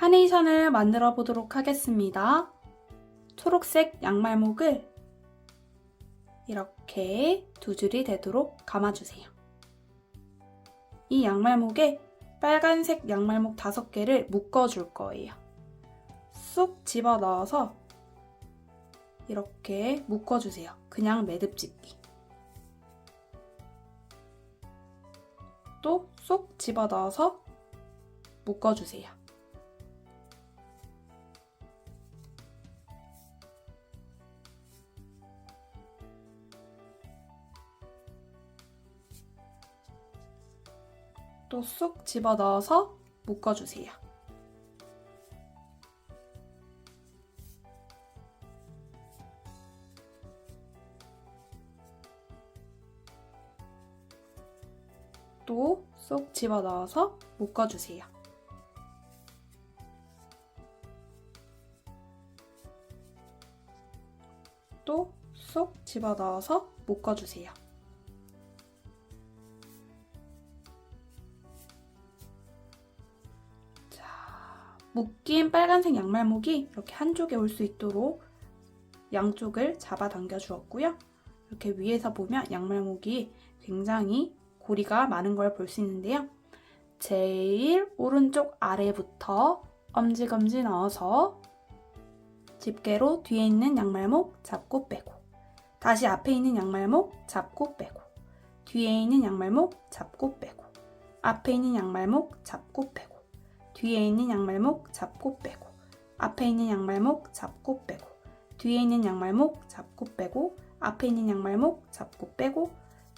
카네이션을 만들어 보도록 하겠습니다. 초록색 양말목을 이렇게 두 줄이 되도록 감아주세요. 이 양말목에 빨간색 양말목 다섯 개를 묶어줄 거예요. 쏙 집어 넣어서 이렇게 묶어주세요. 그냥 매듭 짓기. 또 쏙 집어 넣어서 묶어주세요. 또쏙 집어 넣어서 묶어주세요. 또 쏙 집어 넣어서 묶어주세요. 또 쏙 집어 넣어서 묶어주세요. 묶인 빨간색 양말목이 이렇게 한쪽에 올 수 있도록 양쪽을 잡아당겨 주었고요. 이렇게 위에서 보면 양말목이 굉장히 고리가 많은 걸 볼 수 있는데요. 제일 오른쪽 아래부터 엄지검지 넣어서 집게로 뒤에 있는 양말목 잡고 빼고 다시 앞에 있는 양말목 잡고 빼고 뒤에 있는 양말목 잡고 빼고 앞에 있는 양말목 잡고 빼고 뒤에 있는 양말목 잡고 빼고 앞에 있는 양말목 잡고 빼고 뒤에 있는 양말목 잡고 빼고 앞에 있는 양말목 잡고 빼고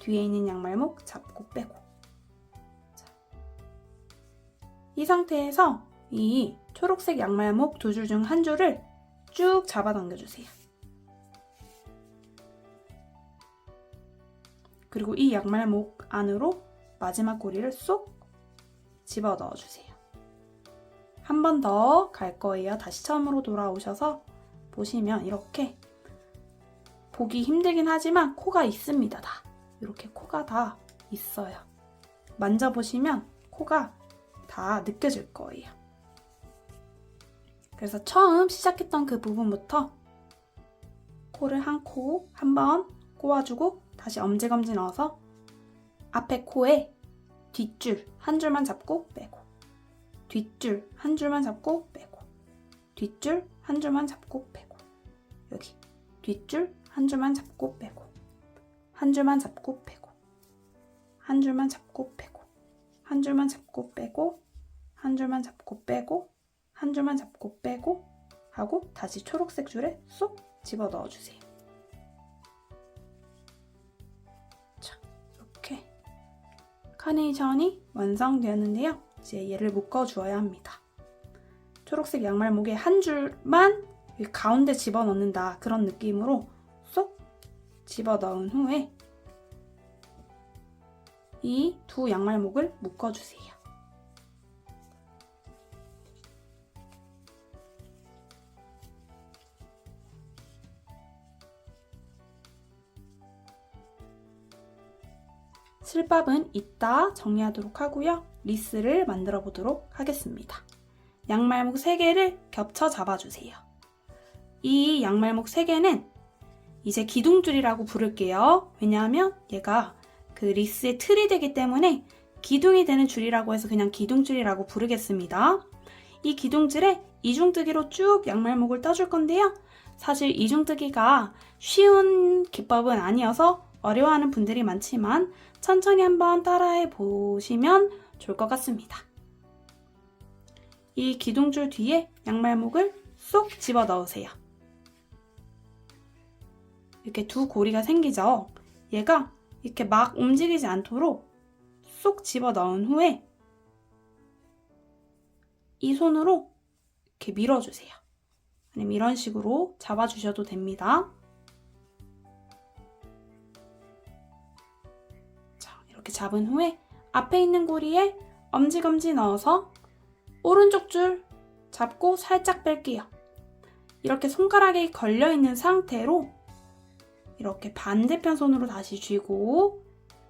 뒤에 있는 양말목 잡고 빼고 자. 이 상태에서 이 초록색 양말목 두 줄 중 한 줄을 쭉 잡아당겨 주세요. 그리고 이 양말목 안으로 마지막 고리를 쏙 집어 넣어 주세요. 한 번 더 갈 거예요. 다시 처음으로 돌아오셔서 보시면 이렇게 보기 힘들긴 하지만 코가 있습니다. 다. 이렇게 코가 다 있어요. 만져보시면 코가 다 느껴질 거예요. 그래서 처음 시작했던 그 부분부터 코를 한 코 한 번 꼬아주고 다시 엄지검지 넣어서 앞에 코에 뒷줄 한 줄만 잡고 빼고 뒷줄 한 줄만 잡고 빼고 뒷줄 한 줄만 잡고 빼고 여기 뒷줄 한 줄만 잡고 빼고 한 줄만 잡고 빼고 한 줄만 잡고 빼고 한 줄만 잡고 빼고 한 줄만 잡고 빼고 한 줄만 잡고 빼고 하고 다시 초록색 줄에 쏙 집어 넣어 주세요. 자, 이렇게 카네이션이 완성되었는데요. 이제 얘를 묶어 주어야 합니다. 초록색 양말목에 한 줄만 가운데 집어 넣는다 그런 느낌으로 쏙 집어 넣은 후에 이 두 양말목을 묶어 주세요. 실밥은 이따 정리하도록 하고요. 리스를 만들어 보도록 하겠습니다. 양말목 3개를 겹쳐 잡아주세요. 이 양말목 3개는 이제 기둥줄이라고 부를게요. 왜냐하면 얘가 그 리스의 틀이 되기 때문에 기둥이 되는 줄이라고 해서 그냥 기둥줄이라고 부르겠습니다. 이 기둥줄에 이중뜨기로 쭉 양말목을 떠줄 건데요. 사실 이중뜨기가 쉬운 기법은 아니어서 어려워하는 분들이 많지만 천천히 한번 따라해 보시면 좋을 것 같습니다. 이 기둥줄 뒤에 양말목을 쏙 집어 넣으세요. 이렇게 두 고리가 생기죠? 얘가 이렇게 막 움직이지 않도록 쏙 집어 넣은 후에 이 손으로 이렇게 밀어주세요. 아니면 이런 식으로 잡아주셔도 됩니다. 이렇게 잡은 후에 앞에 있는 고리에 엄지검지 넣어서 오른쪽 줄 잡고 살짝 뺄게요. 이렇게 손가락에 걸려있는 상태로 이렇게 반대편 손으로 다시 쥐고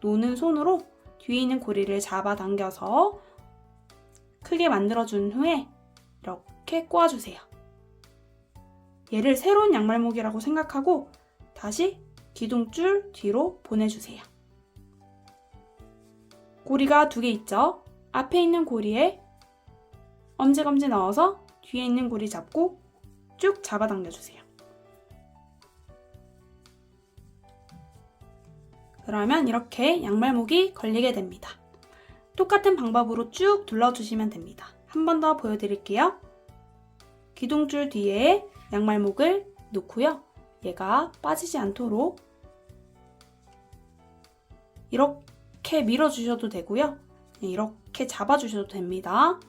노는 손으로 뒤에 있는 고리를 잡아당겨서 크게 만들어준 후에 이렇게 꼬아주세요. 얘를 새로운 양말목이라고 생각하고 다시 기둥줄 뒤로 보내주세요. 고리가 두 개 있죠? 앞에 있는 고리에 엄지검지 넣어서 뒤에 있는 고리 잡고 쭉 잡아당겨주세요. 그러면 이렇게 양말목이 걸리게 됩니다. 똑같은 방법으로 쭉 둘러주시면 됩니다. 한 번 더 보여드릴게요. 기둥줄 뒤에 양말목을 놓고요. 얘가 빠지지 않도록 이렇게 밀어주셔도 되고요. 이렇게 잡아주셔도 됩니다.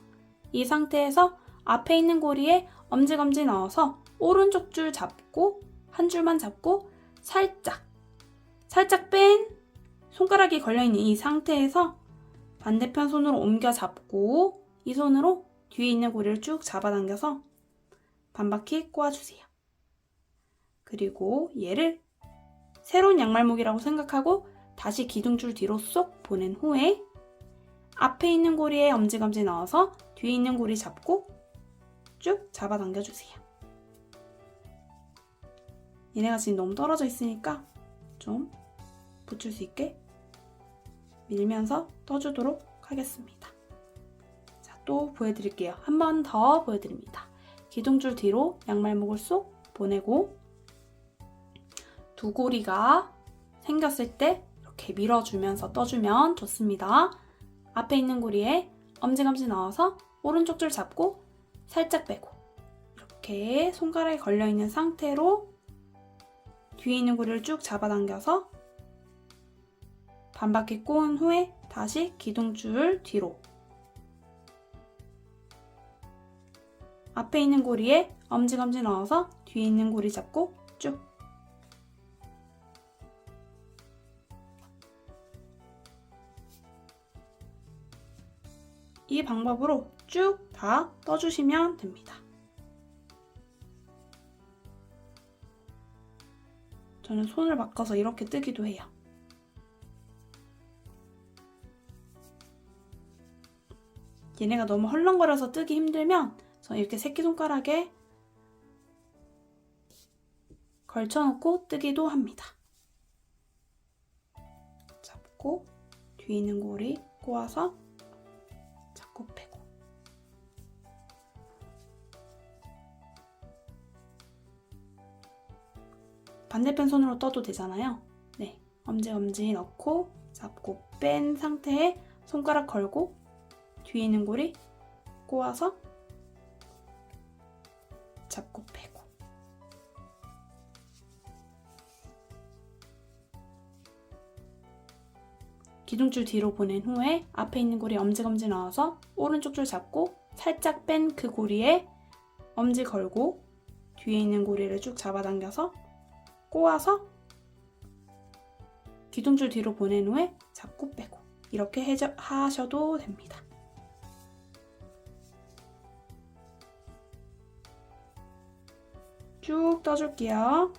이 상태에서 앞에 있는 고리에 엄지검지 넣어서 오른쪽 줄 잡고 한 줄만 잡고 살짝 살짝 뺀 손가락이 걸려있는 이 상태에서 반대편 손으로 옮겨 잡고 이 손으로 뒤에 있는 고리를 쭉 잡아당겨서 반바퀴 꼬아주세요. 그리고 얘를 새로운 양말목이라고 생각하고 다시 기둥줄 뒤로 쏙 보낸 후에 앞에 있는 고리에 엄지검지 넣어서 뒤에 있는 고리 잡고 쭉 잡아당겨 주세요. 얘네가 지금 너무 떨어져 있으니까 좀 붙일 수 있게 밀면서 떠주도록 하겠습니다. 자, 또 보여드릴게요. 한 번 더 보여드립니다. 기둥줄 뒤로 양말목을 쏙 보내고 두 고리가 생겼을 때 이렇게 밀어주면서 떠주면 좋습니다. 앞에 있는 고리에 엄지검지 넣어서 오른쪽 줄 잡고 살짝 빼고 이렇게 손가락에 걸려있는 상태로 뒤에 있는 고리를 쭉 잡아당겨서 반바퀴 꼬은 후에 다시 기둥줄 뒤로 앞에 있는 고리에 엄지검지 넣어서 뒤에 있는 고리 잡고 이 방법으로 쭉 다 떠주시면 됩니다. 저는 손을 바꿔서 이렇게 뜨기도 해요. 얘네가 너무 헐렁거려서 뜨기 힘들면 저는 이렇게 새끼손가락에 걸쳐놓고 뜨기도 합니다. 잡고 뒤에 있는 고리 꼬아서 반대편 손으로 떠도 되잖아요. 네, 엄지 엄지 넣고 잡고 뺀 상태에 손가락 걸고 뒤에 있는 고리 꼬아서 잡고 빼고 기둥줄 뒤로 보낸 후에 앞에 있는 고리 엄지검지 넣어서 오른쪽 줄 잡고 살짝 뺀 그 고리에 엄지 걸고 뒤에 있는 고리를 쭉 잡아당겨서 꼬아서 기둥줄 뒤로 보낸 후에 잡고 빼고 이렇게 해저, 하셔도 됩니다. 쭉 떠줄게요.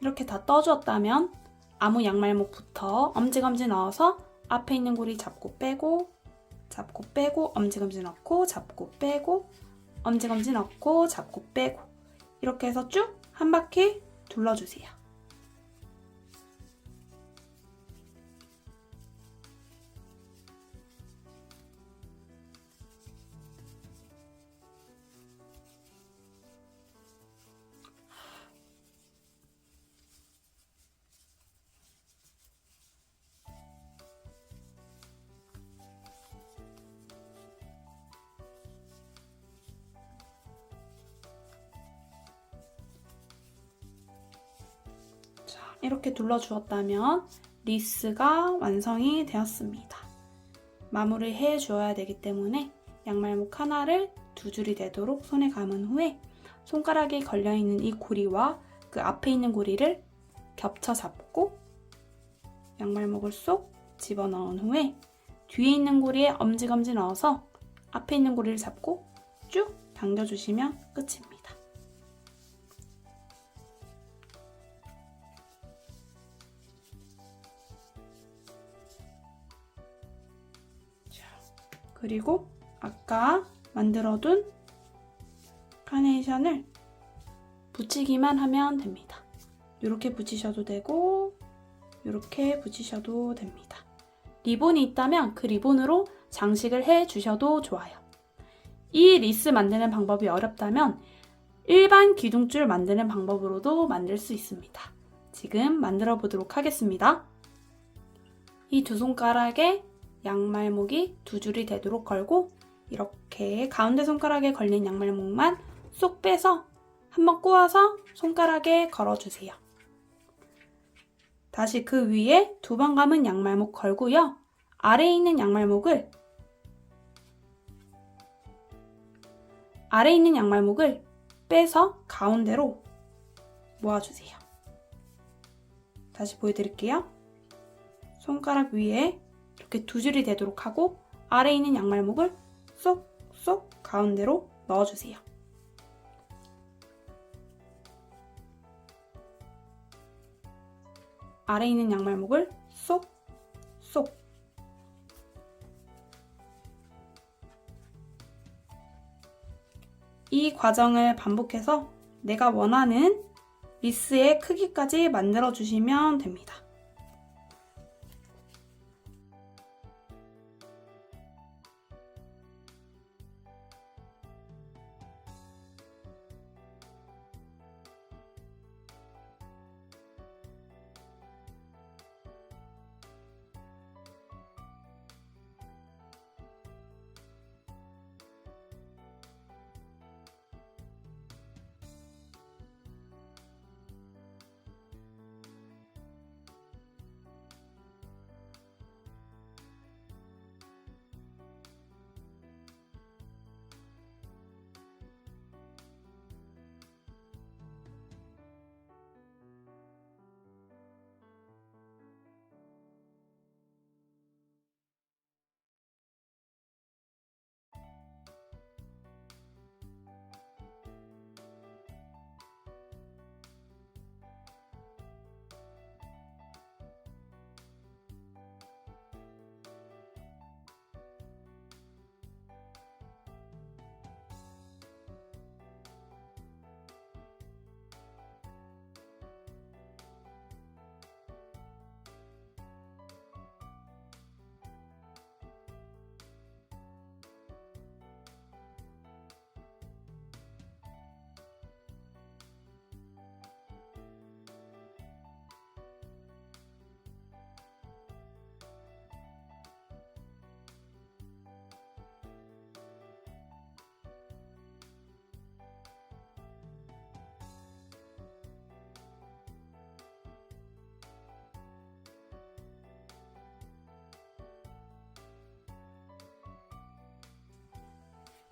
이렇게 다 떠주었다면 아무 양말목부터 엄지검지 넣어서 앞에 있는 고리 잡고 빼고 잡고 빼고 엄지검지 넣고 잡고 빼고 엄지검지 넣고 잡고 빼고 이렇게 해서 쭉 한 바퀴 둘러주세요. 이렇게 둘러주었다면 리스가 완성이 되었습니다. 마무리 해 주어야 되기 때문에 양말목 하나를 두 줄이 되도록 손에 감은 후에 손가락에 걸려있는 이 고리와 그 앞에 있는 고리를 겹쳐 잡고 양말목을 쏙 집어넣은 후에 뒤에 있는 고리에 엄지검지 넣어서 앞에 있는 고리를 잡고 쭉 당겨주시면 끝입니다. 그리고 아까 만들어둔 카네이션을 붙이기만 하면 됩니다. 이렇게 붙이셔도 되고 이렇게 붙이셔도 됩니다. 리본이 있다면 그 리본으로 장식을 해 주셔도 좋아요. 이 리스 만드는 방법이 어렵다면 일반 기둥줄 만드는 방법으로도 만들 수 있습니다. 지금 만들어 보도록 하겠습니다. 이 두 손가락에 양말목이 두 줄이 되도록 걸고 이렇게 가운데 손가락에 걸린 양말목만 쏙 빼서 한번 꼬아서 손가락에 걸어주세요. 다시 그 위에 두 번 감은 양말목 걸고요. 아래에 있는 양말목을 아래에 있는 양말목을 빼서 가운데로 모아주세요. 다시 보여드릴게요. 손가락 위에 이렇게 두 줄이 되도록 하고 아래에 있는 양말목을 쏙쏙 가운데로 넣어주세요. 아래에 있는 양말목을 쏙쏙 이 과정을 반복해서 내가 원하는 리스의 크기까지 만들어 주시면 됩니다.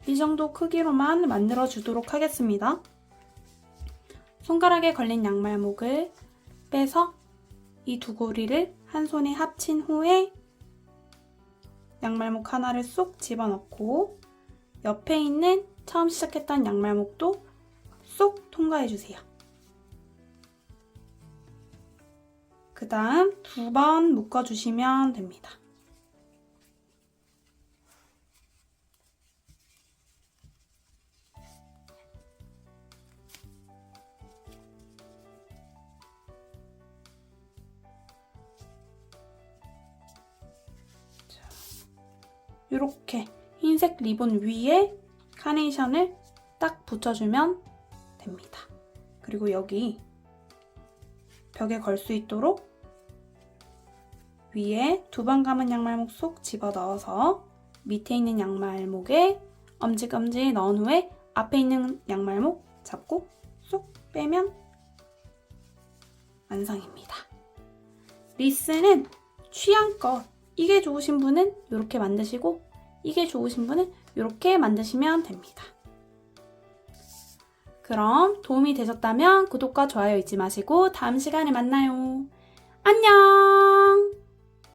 이 정도 크기로만 만들어 주도록 하겠습니다. 손가락에 걸린 양말목을 빼서 이 두 고리를 한 손에 합친 후에 양말목 하나를 쏙 집어넣고 옆에 있는 처음 시작했던 양말목도 쏙 통과해 주세요. 그 다음 두 번 묶어주시면 됩니다. 이렇게 흰색 리본 위에 카네이션을 딱 붙여주면 됩니다. 그리고 여기 벽에 걸 수 있도록 위에 두 번 감은 양말목 속 집어 넣어서 밑에 있는 양말목에 엄지검지 넣은 후에 앞에 있는 양말목 잡고 쏙 빼면 완성입니다. 리스는 취향껏 이게 좋으신 분은 이렇게 만드시고 이게 좋으신 분은 이렇게 만드시면 됩니다. 그럼 도움이 되셨다면 구독과 좋아요 잊지 마시고 다음 시간에 만나요. 안녕!